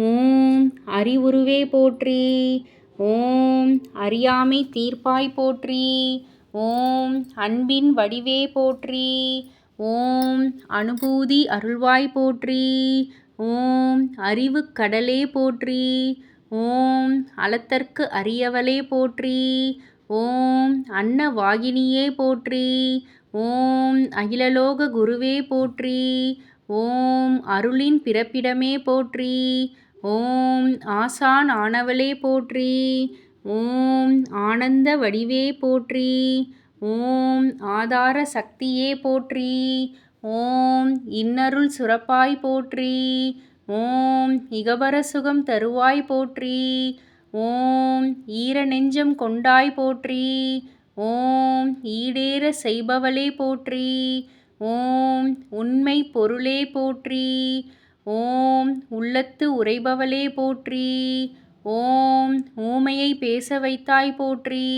ஓம் அறிவுருவே போற்றி. ஓம் அறியாமை தீர்ப்பாய் போற்றி. ஓம் அன்பின் வடிவே போற்றி. ஓம் அனுபூதி அருள்வாய் போற்றி. ஓம் அறிவு கடலே போற்றி. ஓம் அலத்தற்கு அரியவளே போற்றி. ஓம் அன்ன வாகினியே போற்றி. ஓம் அகிலலோக குருவே போற்றி. ஓம் அருளின் பிறப்பிடமே போற்றி. ஓம் ஆசான் ஆனவளே போற்றி. ஓம் ஆனந்த வடிவே போற்றி. ஓம் ஆதார சக்தியே போற்றி. ஓம் இன்னருள் சுரப்பாய் போற்றி. ஓம் இகபர சுகம் தருவாய் போற்றி. ஓம் ஈர நெஞ்சம் கொண்டாய் போற்றி. ஓம் ஈடேற செய்பவளே போற்றி. ஓம் உண்மை பொருளே போற்றி. ஓம் உள்ளத்து உரைபவளே போற்றி. ஓம் ஊமையை பேச வைத்தாய் போற்றி.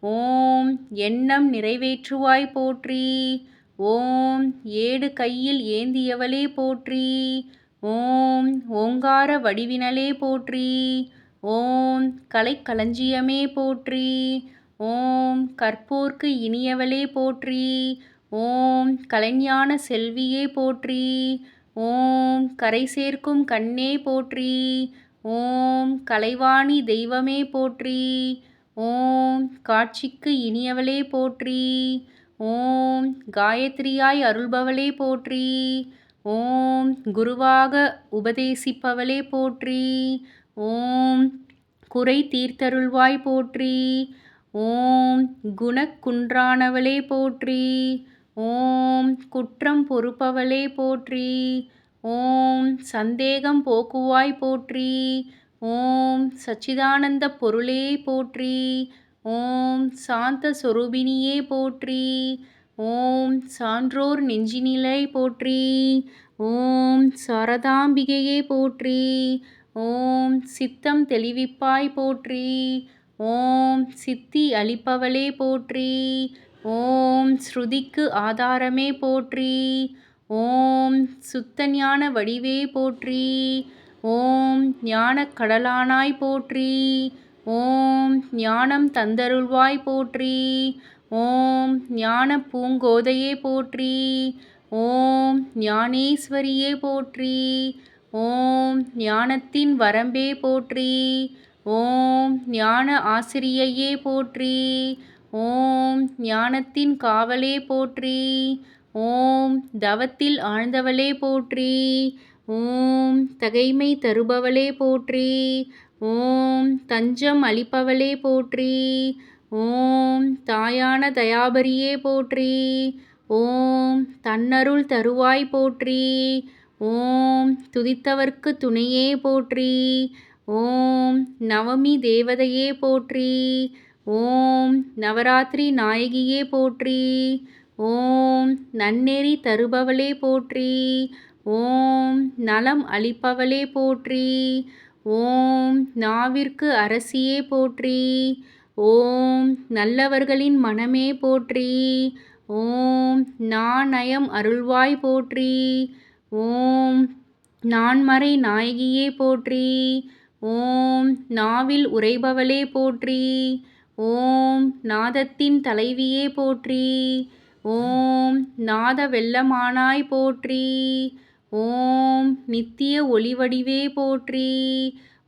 ஓம் எண்ணம் நிறைவேற்றுவாய் போற்றி. ஓம் ஏடு கையில் ஏந்தியவளே போற்றி. ஓம் ஓங்கார வடிவினலே போற்றி. ஓம் கலைக்களஞ்சியமே போற்றி. ஓம் கற்போர்க்கு இனியவளே போற்றி. ஓம் கலைஞான செல்வியே போற்றி. ஓம் கரை சேர்க்கும் கண்ணே போற்றி. ஓம் கலைவாணி தெய்வமே போற்றி. ஓம் காட்சிக்கு இனியவளே போற்றி. ஓம் காயத்ரியாய் அருள்பவளே போற்றி. ஓம் குருவாக உபதேசிப்பவளே போற்றி. ஓம் குறை தீர்த்தருள்வாய் போற்றி. ஓம் குணக்குன்றானவளே போற்றி. ஓம் குற்றம் பொறுப்பவளே போற்றி. ஓம் சந்தேகம் போக்குவாய் போற்றி. ஓம் சச்சிதானந்த பொருளே போற்றி. ஓம் சாந்த சொரூபினியே போற்றி. ஓம் சான்றோர் நெஞ்சினிலை போற்றி. ஓம் சாரதாம்பிகையே போற்றி. ஓம் சித்தம் தெளிவிப்பாய் போற்றி. ஓம் சித்தி அளிப்பவளே போற்றி. ஓம் ஸ்ருதிக்கு ஆதாரமே போற்றி. ஓம் சுத்த ஞான வடிவே போற்றி. ஓம் ஞான கடலானாய் போற்றி. ஓம் ஞானம் தந்தருள்வாய் போற்றி. ஓம் ஞான பூங்கோதையே போற்றி. ஓம் ஞானேஸ்வரியே போற்றி. ஓம் ஞானத்தின் வரம்பே போற்றி. ஓம் ஞான ஆசிரியையே போற்றி. ஓம் ஞானத்தின் காவலே போற்றி. ஓம் தவத்தில் ஆழ்ந்தவளே போற்றி. ஓம் தகைமை தருபவளே போற்றி. ஓம் தஞ்சம் அளிப்பவளே போற்றி. ஓம் தாயான தயாபரியே போற்றி. ஓம் தன்னருள் தருவாய் போற்றி. ஓம் துதித்தவர்க்கு துணையே போற்றி. ஓம் நவமி தேவதையே போற்றி. ஓம் நவராத்திரி நாயகியே போற்றி. ஓம் நன்னெறி தருபவளே போற்றி. ஓம் நலம் அளிப்பவளே போற்றி. ஓம் நாவிற்கு அரசியே போற்றி. ஓம் நல்லவர்களின் மனமே போற்றி. ஓம் நாணயம் அருள்வாய் போற்றி. ஓம் நான்மறை நாயகியே போற்றி. ஓம் நாவில் உரைபவளே போற்றி. ஓம் நாதத்தின் தலைவியே போற்றி. ஓம் நாத வெள்ளமானாய் போற்றி. ஓம் நித்திய ஒளிவடிவே போற்றி.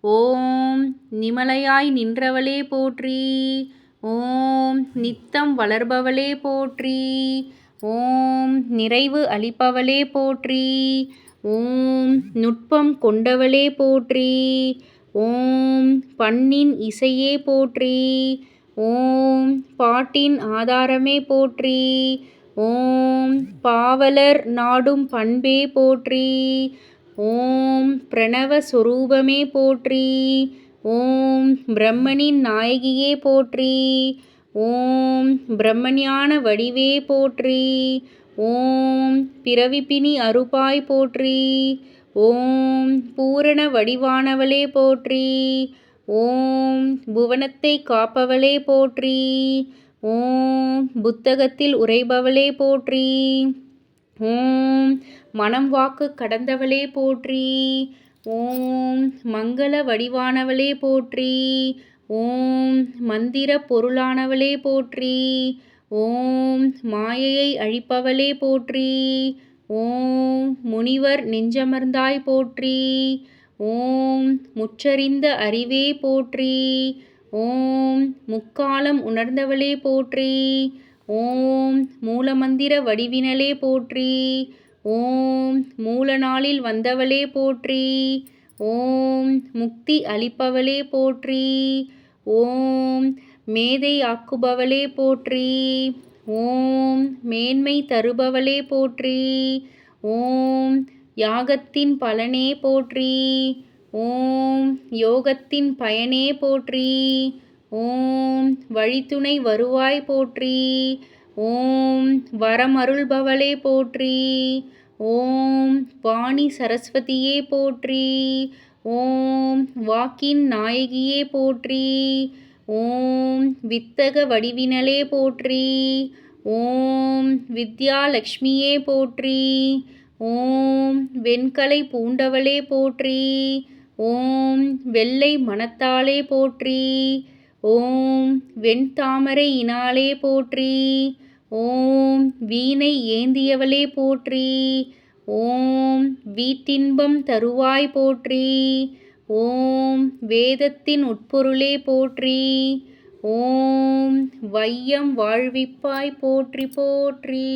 ஓம் நிமலையாய் நின்றவளே போற்றி. ஓம் நித்தம் வளர்பவளே போற்றி. ஓம் நிறைவு அளிப்பவளே போற்றி. ஓம் நுட்பம் கொண்டவளே போற்றி. ஓம் பண்ணின் இசையே போற்றி. ஓம் பாட்டின் ஆதாரமே போற்றி. ஓம் பாவலர் நாடும் பண்பே போற்றி. ஓம் பிரணவ சொரூபமே போற்றி. ஓம் பிரம்மனின் நாயகியே போற்றி. ஓம் பிரம்மஞான வடிவே போற்றி. ஓம் பிறவிப்பினி அருப்பாய் போற்றி. ஓம் பூரண வடிவானவளே போற்றி. ஓம் புவனத்தை காப்பவளே போற்றி. ஓம் புத்தகத்தில் உரைபவளே போற்றி. ஓம் மனம் வாக்கு கடந்தவளே போற்றி. ஓம் மங்கள வடிவானவளே போற்றி. ஓம் மந்திர பொருளானவளே போற்றி. ஓம் மாயையை அழிப்பவளே போற்றி. ஓம் முனிவர் நெஞ்சமர்ந்தாய் போற்றி. ஓம் முற்றறிந்த அறிவே போற்றி ஓம் முக்காலம் உணர்ந்தவளே போற்றி ஓம் மூலமந்திர வடிவினலே போற்றி ஓம் மூல நாளில் வந்தவளே போற்றி ஓம் முக்தி அளிப்பவளே போற்றி ஓம் மேதை ஆக்குபவளே போற்றி ஓம் மேன்மை தருபவளே போற்றி ஓம் யாகத்தின் பலனே போற்றி. ஓம் யோகத்தின் பயனே போற்றி. ஓம் வழித்துணை வருவாய் போற்றி. ஓம் வரமருள்பவளே போற்றி. ஓம் வாணி சரஸ்வதியே போற்றி. ஓம் வாக்கின் நாயகியே போற்றி. ஓம் வித்தக வடிவினலே போற்றி. ஓம் வித்யாலக்ஷ்மியே போற்றி. ஓம் வெண்கலை பூண்டவளே போற்றி ஓம் வெள்ளை மனத்தாலே போற்றி ஓம் வெண்தாமரை இனாலே போற்றி ஓம் வீணை ஏந்தியவளே போற்றி ஓம் வீட்டின்பம் தருவாய் போற்றி ஓம் வேதத்தின் உட்பொருளே போற்றி ஓம் வையம் வாழ்விப்பாய் போற்றி போற்றி.